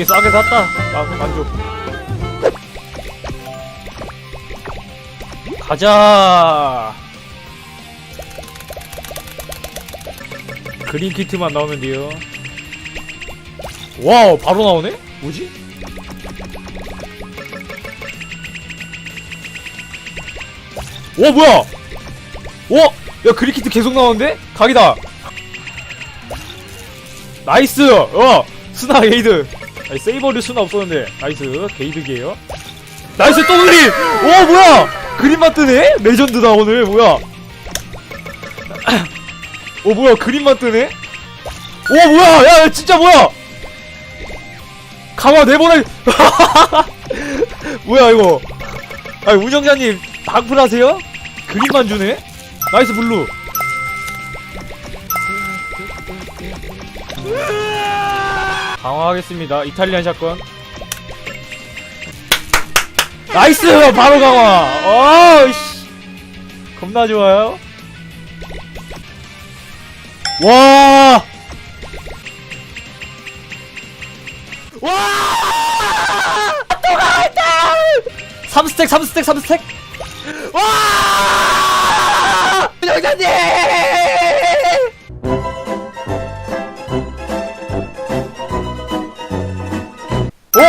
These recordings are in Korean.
되게 싸게 샀다. 아, 만족. 가자. 그린 키트만 나오면 돼요. 와우, 바로 나오네? 뭐지? 오, 뭐야? 오! 야, 그린 키트 계속 나오는데? 각이다. 나이스! 어! 스나 게이드! 아니, 세이버를 수나 없었는데. 나이스. 게이드기에요. 나이스, 또 그린! 오, 뭐야! 그린만 뜨네? 레전드다, 오늘. 뭐야? 오, 뭐야, 그린만 뜨네? 오, 뭐야! 야, 야, 진짜 뭐야! 가마 내보내! 뭐야, 이거. 아니, 운영자님, 방풀하세요? 그린만 주네? 나이스, 블루. 강화하겠습니다. 이탈리안 샷건. 나이스! 바로 강화! 어이씨. 겁나 좋아요. 와! 와! 또 강화했다! 3스택, 3스택, 3스택! 와! 운영자님!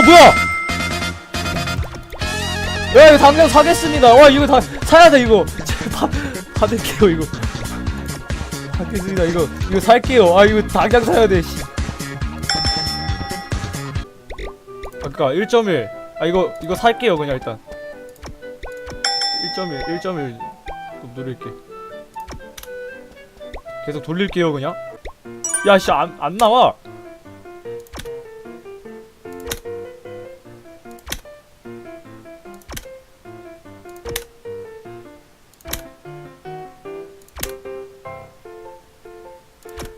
어 뭐야? 야 이거 당장 사겠습니다. 와 이거 다 사야 돼 이거. 파 받을게요 이거. 받겠습니다 이거 이거 살게요. 아 이거 당장 사야 돼. 씨. 아까 1.1. 아 이거 이거 살게요 그냥 일단. 1.1 1.1 누를게. 계속 돌릴게요 그냥. 야씨 안 안 나와.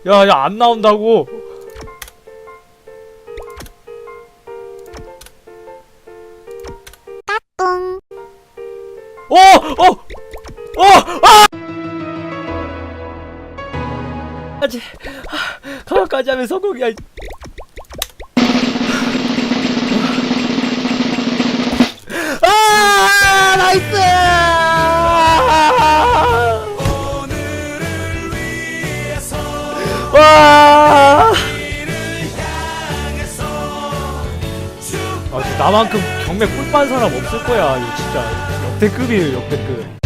야, 야, 안 나온다고. 어! 어! 어! 아! 아직 가까지 하면 성공이야. 아, 나만큼 경매 꿀빤 사람 없을 거야. 이거 진짜 역대급이에요, 역대급.